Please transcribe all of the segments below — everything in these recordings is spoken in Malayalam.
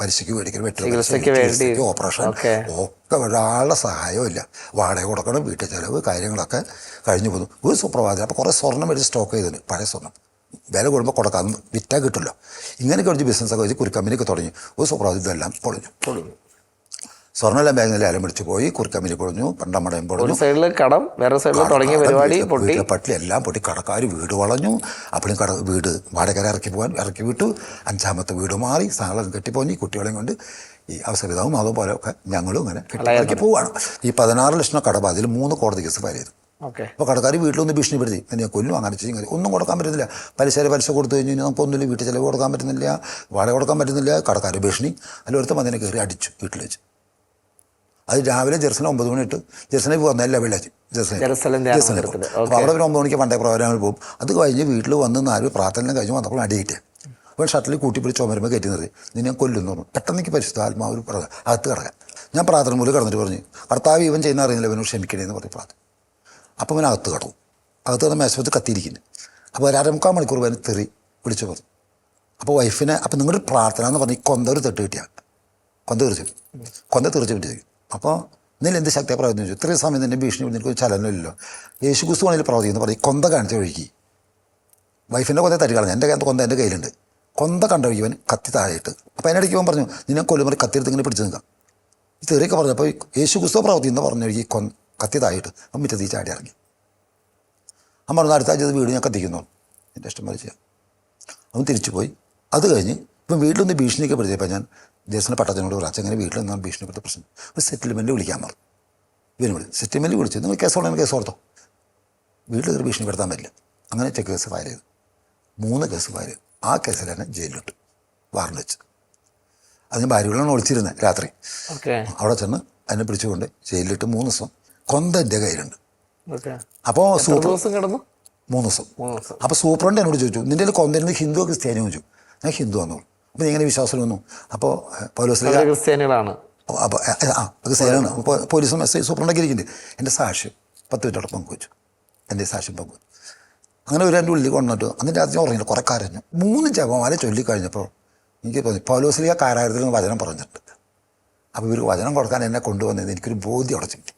പലിശയ്ക്ക് മേടിക്കണം വെട്ടൽ ഓപ്പറേഷൻ. ഒക്കെ ഒരാളുടെ സഹായവും ഇല്ല വാടക കൊടുക്കണം വീട്ടിൽ ചിലവ് കാര്യങ്ങളൊക്കെ കഴിഞ്ഞു പോകുന്നു ഒരു സുപ്രഭാതം. അപ്പോൾ കുറേ സ്വർണം മേടിച്ച് സ്റ്റോക്ക് ചെയ്തിന്. പഴയ സ്വർണം. വില കൂടുമ്പോൾ കൊടുക്കാൻ വിറ്റാൽ കിട്ടില്ല ഇങ്ങനെയൊക്കെ കുറച്ച് ബിസിനസ്സൊക്കെ വെച്ച് കുരുക്കമ്പനിയൊക്കെ തുടങ്ങി. ഒരു സുപ്രഭാതം ഇതെല്ലാം പൊളിഞ്ഞു. പൊളിഞ്ഞു. സ്വർണമെല്ലാം ബാങ്കിൽ അലം പിടിച്ചു പോയി കുരുക്കമ്പനി പൊളിഞ്ഞു പണ്ടമടയും പൊളിഞ്ഞു. സൈഡിൽ കടം വേറെ സൈഡിൽ തുടങ്ങിയ പരിപാടി പൊട്ടി. പട്ടി എല്ലാം പൊട്ടി. കടക്കാർ വീട് വളഞ്ഞു. അപ്പോഴും കട വീട് വാടകര ഇറക്കി പോകാൻ ഇറക്കി വിട്ടു. അഞ്ചാമത്തെ വീട് മാറി. സാധനം കെട്ടിപ്പോഞ്ഞി കുട്ടികളെയും കൊണ്ട് ഈ അവസരിതാവും അതുപോലെ ഒക്കെ ഞങ്ങളും ഇങ്ങനെ കെട്ടി ഇറക്കി പോവുകയാണ് ഈ പതിനാറ് ലക്ഷം കടബ അതിൽ മൂന്ന് കോടതി കേസ് ഫയൽ ചെയ്തു. ഓക്കെ. അപ്പോൾ കടക്കാർ വീട്ടിലൊന്ന് ഭീഷണിപ്പെടുത്തി. എന്നെ കൊല്ലും അങ്ങനെ ചെയ്യും ഒന്നും കൊടുക്കാൻ പറ്റുന്നില്ല. പലിശ പലിശ കൊടുത്തു കഴിഞ്ഞ് കഴിഞ്ഞാൽ നമുക്കൊന്നുമില്ല. വീട്ടിൽ ചിലവ് കൊടുക്കാൻ പറ്റുന്നില്ല. വാടക കൊടുക്കാൻ പറ്റുന്നില്ല. കടക്കാർ ഭീഷണി. അതിലൊരുത്തം അതിനെ കയറി അടിച്ചു വീട്ടിൽ വെച്ച്. അത് രാവിലെ ജെറുസലം ഒമ്പത് മണി ഇട്ട് ജെറുസലം വന്നല്ല വെള്ളിയാഴ്ച ജെറുസലേം ജെറുസലം. അപ്പോൾ അവിടെ ഒരു ഒമ്പത് മണിക്ക് പണ്ടേ പ്രോഗ്രാമിൽ പോകും. അത് കഴിഞ്ഞ് വീട്ടിൽ വന്ന് നാല് പ്രാർത്ഥന കഴിഞ്ഞ് വന്നപ്പോൾ അടി കിട്ടിയ അപ്പോൾ ഷട്ടിൽ കൂട്ടി പിടിച്ച് ചുമരുമ്പോൾ കയറ്റുന്നത് ഇനി നിന്നെ കൊല്ലുന്നു പറഞ്ഞു. പെട്ടെന്ന് എനിക്ക് പരിശുദ്ധ ആത്മാവ് പറഞ്ഞ അകത്ത് കിടക്കാൻ ഞാൻ പ്രാർത്ഥന മൂലം കിടന്നിട്ട് പറഞ്ഞു ഭർത്താവ് ഇവൻ ചെയ്യുന്ന അറിയുന്നില്ല ഇവനോട് ക്ഷമിക്കണേ എന്ന് പറഞ്ഞു പ്രാർത്ഥന. അപ്പോൾ ഇവൻ അകത്ത് കിടക്കും അകത്ത് കിടന്ന് മേശപ്പത്ത് കത്തിയിരിക്കുന്നു. അപ്പോൾ ഒരു അരമുക്കാൽ മണിക്കൂർ ഇവൻ തെറി വിളിച്ചു പറഞ്ഞു. അപ്പോൾ വൈഫിനെ അപ്പോൾ നിങ്ങളുടെ പ്രാർത്ഥന എന്ന് പറഞ്ഞ് കൊന്ത ഒരു തെട്ട് കിട്ടിയാൽ കൊന്ത തീർച്ചു കൊന്ത തീർച്ചു അപ്പോൾ നിലെന്ത് ശക്തിയെ പ്രവർത്തിച്ചു ഇത്രയും സമയം തന്നെ ഭീഷണി നിനക്ക് ചലനമില്ലല്ലോ. യേശു ക്രിസ്തു ആണെങ്കിൽ പ്രവർത്തിക്കുന്നു. പറയും കൊന്ത കാണിച്ച ഒഴുകി. വൈഫിന്റെ കൊന്ത തരി കളഞ്ഞു എന്റെ കൊന്ത എന്റെ കയ്യിലുണ്ട്. കൊന്ത കണ്ടൊഴുകിയവൻ കത്തി താഴെയിട്ട്. അപ്പോൾ അതിനിടയ്ക്ക് ഇവൻ പറഞ്ഞു നിന്നെ കൊല്ലുമറി കത്തിയെടുത്ത് ഇങ്ങനെ പിടിച്ചു നിൽക്കാം. ഈ തെറിയൊക്കെ പറഞ്ഞു. അപ്പോൾ യേശു ക്രിസ്തു പ്രവർത്തിക്കുന്നു പറഞ്ഞൊഴുകി കൊ കത്തി താഴെയിട്ട്. അപ്പം മുറ്റത്ത് ചാടി ഇറങ്ങി. അമ്മ അടുത്ത ആഴ്ച വീട് ഞാൻ കത്തിക്കുന്നു. എന്റെ ഇഷ്ടം പോലെ ചെയ്യാം. അവൻ തിരിച്ചു പോയി അത് കഴിഞ്ഞ് ഇപ്പം വീട്ടിലൊന്ന് ഭീഷണിയൊക്കെ പെടുത്തിയപ്പോൾ ഞാൻ ദേശത്തിന്റെ പട്ടത്തിനോട് പറഞ്ഞു അങ്ങനെ വീട്ടിൽ നിന്നാണ് ഭീഷണിപ്പെടുത്ത പ്രശ്നം. ഒരു സെറ്റിൽമെന്റ് വിളിക്കാൻ പറഞ്ഞു ഇവന് വിളിച്ചു സെറ്റിൽമെന്റ് വിളിച്ചു നിങ്ങൾ കേസ് കൊടുക്കണം കേസ് ഓർത്തോ. വീട്ടിൽ കയറി ഭീഷണിപ്പെടുത്താൻ പറ്റില്ല. അങ്ങനെ ചെക്ക് കേസ് ഫയൽ ചെയ്തു. മൂന്ന് കേസ് ഫയൽ ചെയ്തു. ആ കേസിൽ തന്നെ ജയിലിലിട്ടു. വാറണ്ട് വെച്ച്. അതിന് ഭാര്യകളാണ് ഒളിച്ചിരുന്നത് രാത്രി. അവിടെ ചെന്ന് അതിനെ പിടിച്ചുകൊണ്ട് ജയിലിലിട്ട് മൂന്ന് ദിവസം കൊന്ത എന്റെ കയ്യിലുണ്ട്. അപ്പോൾ സൂപ്പർ ദിവസം കിടന്നു? മൂന്ന് ദിവസം. അപ്പോൾ സൂപ്രണ്ട് എന്നോട് ചോദിച്ചു നിന്റെ കയ്യിൽ ഹിന്ദു ഹിന്ദുവോ ക്രിസ്ത്യാനിയോ? ചോദിച്ചു. ഞാൻ ഹിന്ദു വന്നു അപ്പോൾ നീ എങ്ങനെ വിശ്വാസം വന്നു അപ്പോൾ പൗലോസ് ക്രിസ്ത്യാനികളാണ്. അപ്പോൾ ആ ക്രിസ്ത്യാനിയാണ് അപ്പോൾ പോലീസും എസ് ഐ സൂപ്രണ്ടൊക്കെ ഇരിക്കുന്നുണ്ട് എന്റെ സാക്ഷ്യം പത്ത് മിനിറ്റോടെ പങ്കുവച്ചു. എന്റെ സാക്ഷ്യം പങ്കുവച്ചു. അങ്ങനെ ഒരു എന്റെ ഉള്ളിൽ കൊണ്ടു അന്ന് രാത്രി ഞാൻ ഉറങ്ങില്ല കുറേ കരഞ്ഞു. മൂന്ന് ജപമാല ചൊല്ലിക്കഴിഞ്ഞപ്പോൾ എനിക്ക് തോന്നി പൗലോസിലിയ കാരാഗ്രഹത്തിൽ നിന്ന് വചനം പറഞ്ഞിട്ടുണ്ട്. അപ്പോൾ ഇവർ വചനം കൊടുക്കാൻ എന്നെ കൊണ്ടുവന്നത് എനിക്കൊരു ബോധ്യം അടച്ചു കിട്ടി.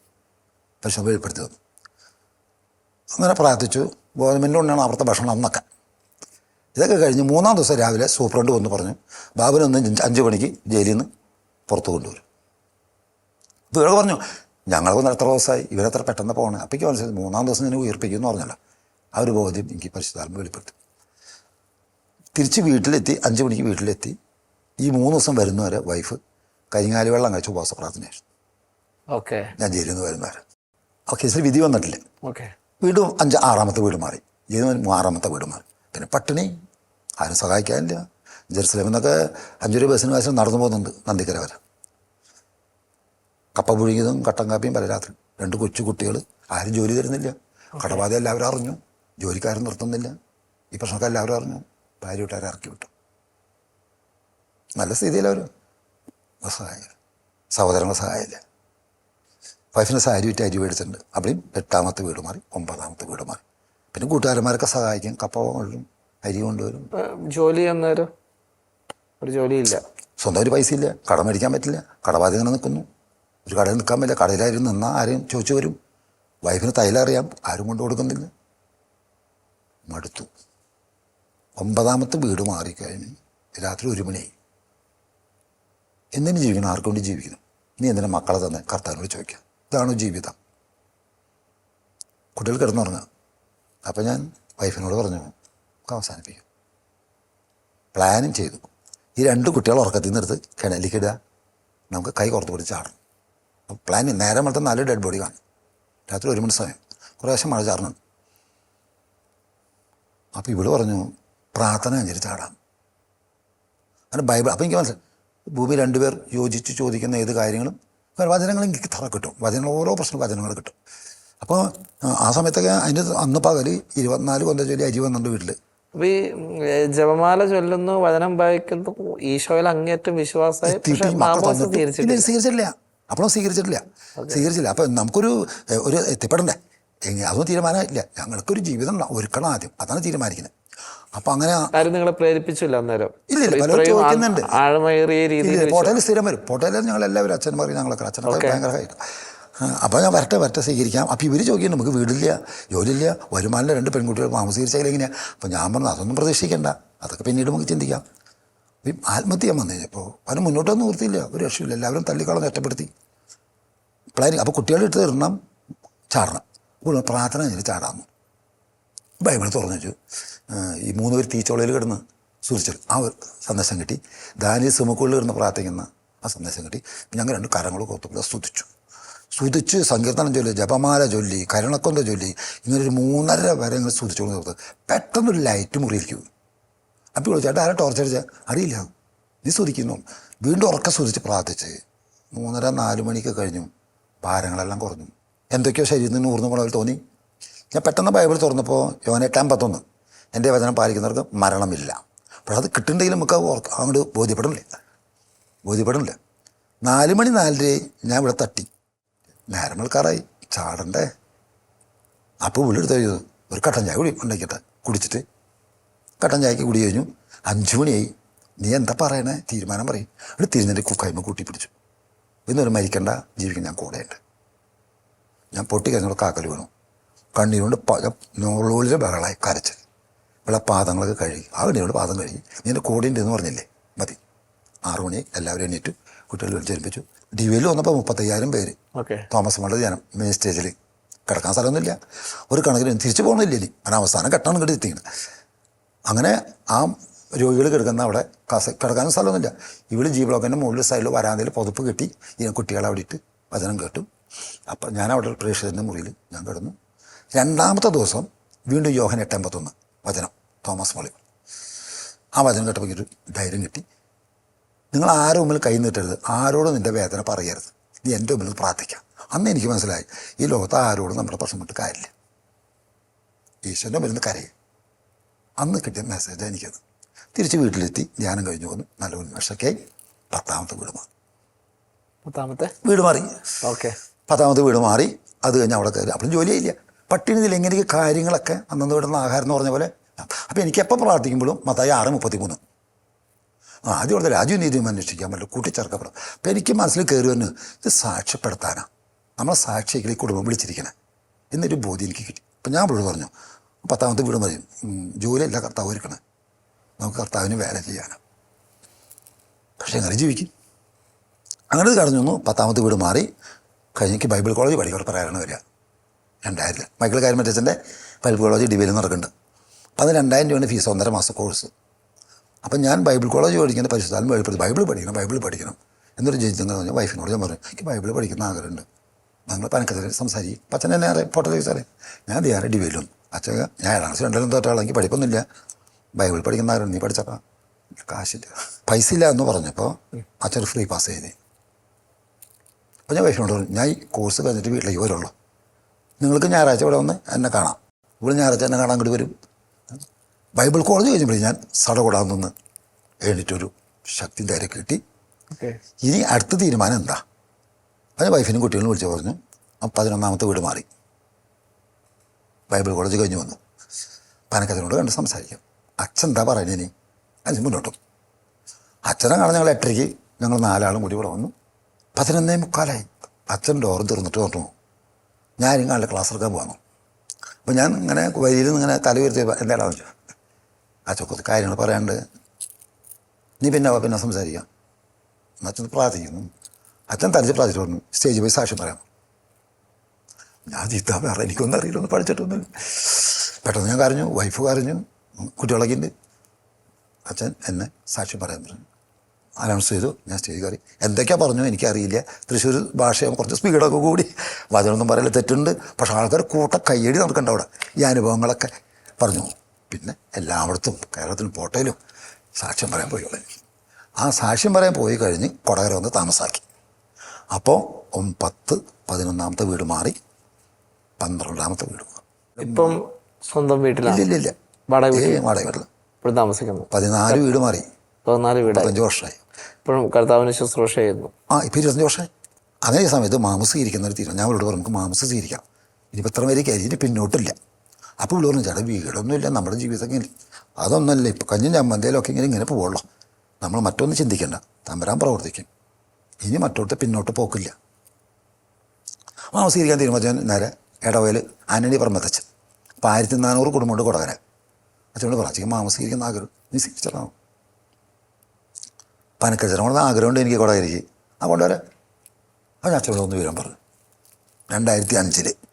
പക്ഷെ വെളിപ്പെടുത്തി തന്നു. അങ്ങനെ പ്രാർത്ഥിച്ചു. ഗവൺമെന്റ് കൊണ്ടാണ് അവിടുത്തെ ഭക്ഷണം അന്നൊക്കെ. ഇതൊക്കെ കഴിഞ്ഞ് മൂന്നാം ദിവസം രാവിലെ സൂപ്രണ്ട് വന്ന് പറഞ്ഞു ബാബുനൊന്ന് അഞ്ച് മണിക്ക് ജയിലിൽ നിന്ന് പുറത്ത് കൊണ്ടുവരും. അപ്പോൾ ഇവരൊക്കെ പറഞ്ഞു ഞങ്ങളൊക്കെ എത്ര ദിവസമായി? ഇവരെത്ര പെട്ടെന്ന് പോകണം? അപ്പോഴേക്കും മനസ്സിലായി മൂന്നാം ദിവസം ഞാൻ ഉയർപ്പിക്കുമെന്ന് പറഞ്ഞല്ലോ. ആ ഒരു ബോധ്യം എനിക്ക് പരിശുദ്ധാത്മ വെളിപ്പെടുത്തി. തിരിച്ച് വീട്ടിലെത്തി അഞ്ച് മണിക്ക് വീട്ടിലെത്തി. ഈ മൂന്ന് ദിവസം വരുന്നവരെ വൈഫ് കരിങ്ങാലി വെള്ളം കഴിച്ച് ഉപവാസ പ്രാർത്ഥന ഓക്കെ. ഞാൻ ജയിലിൽ നിന്ന് വരുന്നവരെ. ആ കേസിൽ വിധി വന്നിട്ടില്ല. ഓക്കെ. വീണ്ടും അഞ്ച് ആറാമത്തെ വീട് മാറി. ജയിലിൽ ആറാമത്തെ വീട് മാറി. പിന്നെ പട്ടിണി. ആരും സഹായിക്കാനില്ല. ജെറുസലേമിൽ നിന്നൊക്കെ അഞ്ചു ബസ്സിന് വയസ്സിൽ നടന്നു പോകുന്നുണ്ട് നന്ദിക്കര വരെ കപ്പ പുഴുങ്ങിയതും കട്ടൻ കാപ്പിയും പല രാത്രി. രണ്ട് കൊച്ചു കുട്ടികൾ ആരും ജോലി തരുന്നില്ല. കടബാധ എല്ലാവരും അറിഞ്ഞു. ജോലിക്കാരും നിർത്തുന്നില്ല. ഈ പ്രശ്നമൊക്കെ എല്ലാവരും അറിഞ്ഞു. ഭാര്യ വീട്ടുകാരെ ഇറക്കി വിട്ടു. നല്ല സ്ഥിതിയിൽ അവർ സഹായം സഹോദരങ്ങൾ സഹായമില്ല വൈഫിന് സാരി വിറ്റ് അരി മേടിച്ചിട്ടുണ്ട്. അവിടെയും എട്ടാമത്തെ വീട് മാറി ഒമ്പതാമത്തെ വീട് മാറി. പിന്നെ കൂട്ടുകാരന്മാരൊക്കെ സഹായിക്കും. കപ്പ കൊണ്ടുവരും അരി കൊണ്ടുവരും. ജോലി എന്നേരം ഒരു ജോലിയില്ല. സ്വന്തം ഒരു പൈസ ഇല്ല കട മേടിക്കാൻ പറ്റില്ല. കടബാധ്യത ഇങ്ങനെ നിൽക്കുന്നു. ഒരു കടയിൽ നിൽക്കാൻ പറ്റില്ല. കടയിലാരും നിന്നാൽ ആരും ചോദിച്ചു വരും. വൈഫിന് തൈലറിയാം ആരും കൊണ്ടു കൊടുക്കുന്നില്ല. മടുത്തു. ഒമ്പതാമത്തെ വീട് മാറിക്കഴിഞ്ഞ് രാത്രി ഒരു മണിയായി. എന്തിനു ജീവിക്കണം? ആർക്കു വേണ്ടി ജീവിക്കണം? നീ എന്തിനാ മക്കളെ തന്നെ? കർത്താവിനോട് ചോദിക്കാം. ഇതാണോ ജീവിതം? കുട്ടികൾ കിടന്നുറങ്ങുക. അപ്പം ഞാൻ വൈഫിനോട് പറഞ്ഞു നമുക്ക് അവസാനിപ്പിക്കും. പ്ലാനും ചെയ്തു. ഈ രണ്ട് കുട്ടികൾ ഉറക്കത്തിൽ നിന്നെടുത്ത് കിണലിലേക്ക് ഇടുക. നമുക്ക് കൈ കുറത്ത് പിടിച്ച് ചാടണം. അപ്പോൾ പ്ലാൻ നേരം മലത്തെ നല്ല ഡെഡ് ബോഡി കാണും. രാത്രി ഒരു മണി സമയം. കുറേശ്ശെ മഴ ചാറുന്നുണ്ട് അപ്പോൾ ഇവൾ പറഞ്ഞു പ്രാർത്ഥന അനുസരിച്ച് ചാടാം. അങ്ങനെ ബൈബിൾ അപ്പോൾ എനിക്ക് മനസ്സിലായി. ഭൂമി രണ്ടുപേർ യോജിച്ച് ചോദിക്കുന്ന ഏത് കാര്യങ്ങളും വചനങ്ങൾ എനിക്ക് തറ കിട്ടും. വചനങ്ങൾ ഓരോ പ്രശ്നം വചനങ്ങൾ കിട്ടും. അപ്പോൾ ആ സമയത്തൊക്കെ അതിന് അന്ന് പകൽ ഇരുപത്തിനാല് കൊന്ത ചൊല്ലി അരി വന്നിട്ടുണ്ട് വീട്ടിൽ അപ്പൊ ഈ ജപമാല ചൊല്ലുന്നു വചനം വായിക്കുന്നു ഈശോയിൽ അങ്ങേറ്റം വിശ്വാസമായി സ്വീകരിച്ചിട്ടില്ല. അപ്പോഴും സ്വീകരിച്ചിട്ടില്ല. സ്വീകരിച്ചില്ല. അപ്പം നമുക്കൊരു ഒരു എത്തിപ്പെടണ്ടേ? അതൊന്നും തീരുമാനമില്ല ഞങ്ങൾക്കൊരു ജീവിതം ഒരുക്കണം ആദ്യം. അതാണ് തീരുമാനിക്കുന്നത്. അപ്പം അങ്ങനെ ആരും നിങ്ങളെ പ്രേരിപ്പിച്ചില്ല അന്നേരം? ഇല്ല, ഇല്ല, പലരും ചോദിക്കുന്നുണ്ട്. ആഴമേറിയ രീതിയിൽ പോട്ടയിൽ സ്ഥിരം വരും. പോട്ടയിൽ ഞങ്ങൾ എല്ലാവരും അച്ഛന്മാർ ഞങ്ങളൊക്കെ. അച്ഛനൊക്കെ ഭയങ്കരമായിട്ട് അപ്പോൾ ഞാൻ വരട്ടെ വരട്ടെ സ്വീകരിക്കാം. അപ്പോൾ ഇവർ ചോദിക്കും നമുക്ക് വീടില്ല ജോലിയില്ല വരുമാനം രണ്ട് പെൺകുട്ടികൾ താമസീകരിച്ചാൽ എങ്ങനെയാണ് അപ്പോൾ ഞാൻ പറഞ്ഞു അതൊന്നും പ്രതീക്ഷിക്കേണ്ട. അതൊക്കെ പിന്നീട് നമുക്ക് ചിന്തിക്കാം. ആത്മഹത്യ വന്നു കഴിഞ്ഞപ്പോൾ അവന് മുന്നോട്ടൊന്നും നിർത്തിയില്ല. ഒരു രക്ഷയില്ല എല്ലാവരും തള്ളിക്കളഞ്ഞ് ഒറ്റപ്പെടുത്തി. പ്ലാനിങ് അപ്പോൾ കുട്ടികളെ എടുത്ത് തരണം ചാടണം. പ്രാർത്ഥന കഴിഞ്ഞാൽ ചാടാമെന്നു ബൈബിൾ തുറന്നു വെച്ചു. ഈ മൂന്ന് പേര് തീച്ചോളയിൽ കിടന്ന് സൂചിച്ചു ആ ഒരു സന്ദേശം കിട്ടി. ദാനി സുമക്കുള്ളിൽ കിടന്ന് പ്രാർത്ഥിക്കുന്ന ആ സന്ദേശം കിട്ടി. ഞങ്ങൾ രണ്ട് കരങ്ങൾ കൊത്തുകൂടെ സ്തുതിച്ചു. സ്തുതിച്ച് സങ്കീർത്തനം ചൊല്ലി ജപമാല ചൊല്ലി കരുണക്കൊന്ത ചൊല്ലി ഇങ്ങനെ ഒരു മൂന്നര വരെ ഇങ്ങനെ സ്തുതിച്ചുകൊണ്ട് നിർത്തും പെട്ടെന്നൊരു ലൈറ്റ് മുറിയിരിക്കും. അപ്പോൾ ചേട്ടാ ആരാ ടോർച്ച് അടിച്ചാൽ അറിയില്ല. നീ സ്തുതിക്കുന്നു വീണ്ടും ഉറക്ക സ്തുതിച്ച് പ്രാർത്ഥിച്ച്. മൂന്നര നാല് മണിക്ക് കഴിഞ്ഞു. ഭാരങ്ങളെല്ലാം കുറഞ്ഞു. എന്തൊക്കെയോ ശരീരത്തിൽ നിന്ന് ഊർന്നു പോലെ തോന്നി. ഞാൻ പെട്ടെന്ന് ബൈബിൾ തുറന്നപ്പോൾ യോനെട്ടാൻ പത്തൊന്ന് എന്റെ വചനം പാലിക്കുന്നവർക്ക് മരണമില്ല. പക്ഷെ അത് കിട്ടുന്നുണ്ടെങ്കിൽ നമുക്ക് അങ്ങോട്ട് ബോധ്യപ്പെടണില്ല. ബോധ്യപ്പെടണില്ല. നാല് മണി നാലര ഞാൻ ഇവിടെ തട്ടി. നേരം വെളുക്കാറായി ചാടണ്ടേ? അപ്പോൾ വിളിയെടുത്ത് കഴിഞ്ഞു ഒരു കട്ടൻ ചായ കുടി ഉണ്ടാക്കിയിട്ട് കുടിച്ചിട്ട്. കട്ടൻ ചായക്ക് കുടി കഴിഞ്ഞു. അഞ്ചു മണിയായി. നീ എന്താ പറയണേ? തീരുമാനം പറയും. അവിടെ തിരിഞ്ഞിട്ട് കുക്കായ്മ കൂട്ടി പിടിച്ചു. ഇന്നൊരു മരിക്കണ്ട ജീവിക്കാൻ ഞാൻ കൂടെയുണ്ട്. ഞാൻ പൊട്ടി കഴിഞ്ഞോട് കാക്കൽ വീണു. കണ്ണീരുകൊണ്ട് നോളോളിലെ ബഹളായി കരച്ച് ഇവിടെ പാദങ്ങളൊക്കെ കഴുകി ആ കണ്ണീരോട് പാദം കഴുകി നീ എന്റെ കൂടെ ഉണ്ട് എന്ന് പറഞ്ഞില്ലേ? മതി. ആറു മണി എല്ലാവരും എണീറ്റു. കുട്ടികൾ ജനിപ്പിച്ചു. ഡി വിയിൽ വന്നപ്പോൾ മുപ്പത്തയ്യായിരം പേര്. ഓക്കെ. തോമസ് മണ്ഡൽ ജനം മെയിൻ സ്റ്റേജിൽ കിടക്കാൻ സ്ഥലമൊന്നുമില്ല. ഒരു കണക്കിന് തിരിച്ചു പോകണമില്ല ഇനി. അങ്ങനെ അവസാനം കെട്ടാണ് ഇങ്ങോട്ട് എത്തിക്കുന്നത് അങ്ങനെ ആ രോഗികൾ കിടക്കുന്ന അവിടെ കസ കിടക്കാനും സ്ഥലമൊന്നുമില്ല. ഇവിടെ ജി ബ്ലോക്കിന്റെ മുകളിൽ സൈഡിൽ വരാന്തയിൽ പുതപ്പ് കെട്ടി ഈ കുട്ടികളെ അവിടെ ഇട്ട് വചനം കേട്ടു. അപ്പം ഞാൻ അവിടെ പ്രേക്ഷകന്റെ മുറിയിൽ ഞാൻ കിടന്നു. രണ്ടാമത്തെ ദിവസം വീണ്ടും യോഹൻ എട്ടമ്പത്തൊന്ന് വചനം തോമസ് മോളി ആ വചനം കേട്ടപ്പോൾ ഒരു ധൈര്യം കിട്ടി. നിങ്ങൾ ആരുടെ മുമ്പിൽ കൈ നീട്ടരുത്. ആരോടും നിന്റെ വേദന പറയരുത്. നീ എന്റെ മുമ്പിൽ പ്രാർത്ഥിക്കാം. അന്ന് എനിക്ക് മനസ്സിലായി ഈ ലോകത്ത് ആരോടും നമ്മുടെ പ്രശ്നം വിട്ട് കാര്യമില്ല. ഈശ്വരന്റെ മുമ്പിൽ നിന്ന് കരയും. അന്ന് കിട്ടിയ മെസ്സേജാണ് എനിക്കത്. തിരിച്ച് വീട്ടിലെത്തി ധ്യാനം കഴിഞ്ഞു വന്നു. നല്ല ഉന്മേഷമൊക്കെയായി പത്താമത്തെ വീട് മാറി. പത്താമത്തെ? വീട് മാറി. ഓക്കെ. പത്താമത്തെ വീട് മാറി. അത് കഴിഞ്ഞ് അവിടെ കയറി. അപ്പോഴും ജോലിയില്ല പട്ടിണി ഇതിൽ എങ്ങനെയൊക്കെ കാര്യങ്ങളൊക്കെ അന്നന്ന് വിടുന്ന ആഹാരം എന്ന് പറഞ്ഞ പോലെ. അപ്പോൾ എനിക്ക് എപ്പോൾ പ്രാർത്ഥിക്കുമ്പോഴും മത്തായി ആറ് മുപ്പത്തി മൂന്ന് ആദ്യം അവിടെ രാജ്യം അന്വേഷിക്കാൻ പറ്റില്ല കൂട്ടിച്ചേർക്കപ്പെടും അപ്പം എനിക്ക് മനസ്സിൽ കയറി വന്ന് ഇത് സാക്ഷ്യപ്പെടുത്താനാണ് നമ്മളെ സാക്ഷികളെ കുടുംബം വിളിച്ചിരിക്കണേ. എന്നൊരു ബോധ്യം എനിക്ക് കിട്ടി. അപ്പം ഞാൻ ഇവിടെ പറഞ്ഞു പത്താമത്തെ വീട് മതി. ജോലി ജോലിയല്ല കർത്താവ് ഒരുക്കണേ. നമുക്ക് കർത്താവിന് വേല ചെയ്യാനാണ് പക്ഷേ അങ്ങനെ ജീവിക്കും. അങ്ങനെ ഇത് കടഞ്ഞു വന്നു. പത്താമത്തെ വീട് മാറി. കഴിഞ്ഞിക്ക് ബൈബിൾ കോളേജ് പഠിക്കാൻ പറയാനാണ് വരിക. രണ്ടായിരത്തിൽ മൈക്കിൾ കാരിമറ്റച്ചന്റെ ബൈബിൾ കോളേജ് ഡിബേയിൽ നടക്കുന്നുണ്ട്. അപ്പം അത് രണ്ടായിരം രൂപയാണ് ഫീസ് ഒന്നര മാസം കോഴ്സ്. അപ്പം ഞാൻ ബൈബിൾ കോളേജ് പഠിക്കുന്ന പരിശുദ്ധാലും ബൈബിൾ പഠിക്കും. ബൈബിൾ പഠിക്കണം ബൈബിൾ പഠിക്കണം. എന്നൊരു ജയിച്ചെന്ന് പറഞ്ഞു വൈഫിനോട് ഞാൻ പറഞ്ഞു എനിക്ക് ബൈബിൾ പഠിക്കുന്ന ആഗ്രഹമുണ്ട്. ഞങ്ങൾ പനക്കത്തിൽ സംസാരിക്കും. അച്ഛൻ എന്നെ അറിയാം ഫോട്ടോ സാറേ. ഞാൻ ധ്യാന ഡിബേയിലും അച്ഛൻ ഞാൻ ഏഴാം ക്ലാസ് രണ്ടിലും എനിക്ക് പഠിപ്പൊന്നുമില്ല. ബൈബിൾ പഠിക്കുന്ന ആഗ്രഹം നീ പഠിച്ചപ്പാ കാശില്ല. പൈസ ഇല്ല എന്ന് പറഞ്ഞപ്പോൾ അച്ഛൻ ഫ്രീ പാസ് ചെയ്തേ. അപ്പോൾ ഞാൻ വൈഫിനോട് പറഞ്ഞു ഞാൻ ഈ കോഴ്സ് കഴിഞ്ഞിട്ട് വീട്ടിലേക്ക് വരുള്ളൂ. നിങ്ങൾക്ക് ഞായറാഴ്ച ഇവിടെ വന്ന് എന്നെ കാണാം. ഇവിടെ ഞായറാഴ്ച എന്നെ കാണാൻ കൂടി വരും. ബൈബിൾ കോളേജ് കഴിഞ്ഞപ്പോൾ ഞാൻ സടകൂടാൻ നിന്ന് എഴുന്നേറ്റൊരു ശക്തി ധൈര്യം കിട്ടി. ഇനി അടുത്ത തീരുമാനം എന്താ? അതിന് വൈഫിനും കുട്ടികളും വിളിച്ച് പറഞ്ഞു ആ പതിനൊന്നാമത്തെ വീട് മാറി. ബൈബിൾ കോളേജ് കഴിഞ്ഞ് വന്നു. പനക്കത്തിനോട് കണ്ട് സംസാരിക്കാം. അച്ഛൻ എന്താ പറയുന്നത് ഇനി? അതിന് മുന്നോട്ടും. അച്ഛനെ കാണാൻ ഞങ്ങൾ എട്ടരയ്ക്ക് ഞങ്ങൾ നാലാളും കൂടി ഇവിടെ വന്നു. പതിനൊന്നേ മുക്കാലായി. അച്ഛൻ ഡോറും തുറന്നിട്ട് പറഞ്ഞു. ഞാൻ ഇങ്ങനെ ക്ലാസ് എടുക്കാൻ പോകാന്നു അപ്പോൾ ഞാൻ ഇങ്ങനെ വരിയിൽ നിന്ന് ഇങ്ങനെ തല ഉയർത്തി എന്താണെന്ന് വെച്ചു അച്ഛൻ കുറച്ച് കാര്യങ്ങൾ പറയാണ്ട്. നീ പിന്നെ പിന്നെ സംസാരിക്കാം. അച്ഛൻ പ്രാർത്ഥിക്കുന്നു. അച്ഛൻ തനിച്ച് പ്രാർത്ഥിച്ചു പറഞ്ഞു സ്റ്റേജിൽ പോയി സാക്ഷ്യം പറയാം. ഞാൻ ചീത്ത വേറെ എനിക്കൊന്നും അറിയില്ല ഒന്ന് പഠിച്ചിട്ടൊന്നും പെട്ടെന്ന് ഞാൻ കരഞ്ഞു വൈഫ് കരഞ്ഞു കുട്ടികളൊക്കെ അച്ഛൻ എന്നെ സാക്ഷ്യം പറയാൻ പറഞ്ഞു. അനൗൺസ് ചെയ്തു ഞാൻ സ്റ്റേജ് കയറി. എന്തൊക്കെയാ പറഞ്ഞു എനിക്കറിയില്ല. തൃശ്ശൂർ ഭാഷയും കുറച്ച് സ്പീഡൊക്കെ കൂടി. വചനമൊന്നും പറയില്ല തെറ്റുണ്ട്. പക്ഷേ ആൾക്കാർ കൂട്ട കയ്യടി നടക്കണ്ട അവിടെ. ഈ അനുഭവങ്ങളൊക്കെ പറഞ്ഞു. പിന്നെ എല്ലായിടത്തും കേരളത്തിന് പോട്ടയിലും സാക്ഷ്യം പറയാൻ പോയി കളഞ്ഞു ആ സാക്ഷ്യം പറയാൻ പോയി കഴിഞ്ഞ് കൊടകര വന്ന് താമസാക്കി. അപ്പോൾ പത്ത് പതിനൊന്നാമത്തെ വീട് മാറി പന്ത്രണ്ടാമത്തെ വീട് ഇപ്പം സ്വന്തം വീട്ടിലാണ് ഇല്ല ഇല്ല വാടക വീട്ടിൽ ഇപ്പോഴും താമസിക്കുന്നു. പതിനാല് വീട് മാറി. പതിനാല് വീട് പതിനഞ്ച് വർഷമായി. ഇപ്പോഴും കർത്താവിന് ശുശ്രൂഷ ചെയ്യുന്നു. ആ ഇപ്പം ഇരുപത്തഞ്ച് വർഷമായി. അതേ സമയത്ത് മാമസ് ഒരു തീരുമാനം. ഞാൻ അവരോട് പറഞ്ഞു നമുക്ക് മാമസ് സ്വീകരിക്കാം. ഇനിയിപ്പോൾ ഇത്ര വരെ കയറി? ഇനി പിന്നോട്ടില്ല. അപ്പോൾ പുള്ളി പറഞ്ഞു ചേട്ടാ വീടൊന്നുമില്ല നമ്മുടെ ജീവിതം ഇങ്ങനെ അതൊന്നല്ല കഞ്ഞി കഞ്ഞും ചമ്മന്തയിലൊക്കെ ഇങ്ങനെ ഇങ്ങനെ പോവുള്ളൂ. നമ്മൾ മറ്റൊന്നും ചിന്തിക്കേണ്ട. തമ്പരാൻ പ്രവർത്തിക്കും. ഇനി മറ്റോട്ട് പിന്നോട്ട് പോക്കില്ല. താമസിക്കാൻ തീരുമാനിച്ചാൽ നേരെ ഇടവയിൽ ആനണി പറമ്പത്തച്ഛൻ. അപ്പോൾ ആയിരത്തി നാനൂറ് കുടുംബമുണ്ട് കൊടകര അച്ഛനോട് പറഞ്ഞു അച്ഛൻ താമസിക്കുന്ന ആഗ്രഹം നീ സ്വീകരിച്ചിട്ടാണ് പനക്കച്ചനോട് ആഗ്രഹമുണ്ട് എനിക്ക് കൊടകരിക്ക് ആ വരെ ഞാൻ അച്ഛനോട് ഒന്ന് വിവരം പറഞ്ഞു. രണ്ടായിരത്തി അഞ്ചിൽ.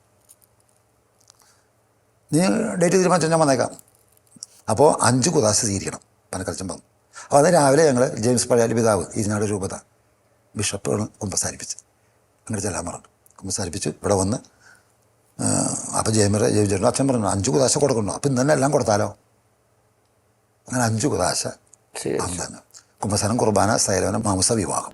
നീ ഡേറ്റ് തീരുമാനിച്ചാൽ ഞാൻ വന്നേക്കാം. അപ്പോൾ അഞ്ച് കുദാശ തീരിക്കണം പനക്കച്ചൻ പറഞ്ഞു അപ്പോൾ അത് രാവിലെ ഞങ്ങൾ ജെയിംസ് പഴയാലി പിതാവ് ഈനാട് രൂപത ബിഷപ്പാണ് കുമ്പസാരിപ്പിച്ച്. അങ്ങനെ ചെല്ലാൻ പറഞ്ഞു. കുമ്പസാരിപ്പിച്ച് ഇവിടെ വന്ന് അപ്പോൾ ജയമര ജയിച്ചിട്ടുണ്ട് അച്ഛൻ പറഞ്ഞു അഞ്ച് കുദാശ കൊടുക്കണോ അപ്പം ഇന്ന് തന്നെ എല്ലാം കൊടുത്താലോ? അങ്ങനെ അഞ്ച് കുദാശ അന്ന് കുമ്പസാരം കുർബാന സൈലവനം മാംസ വിവാഹം.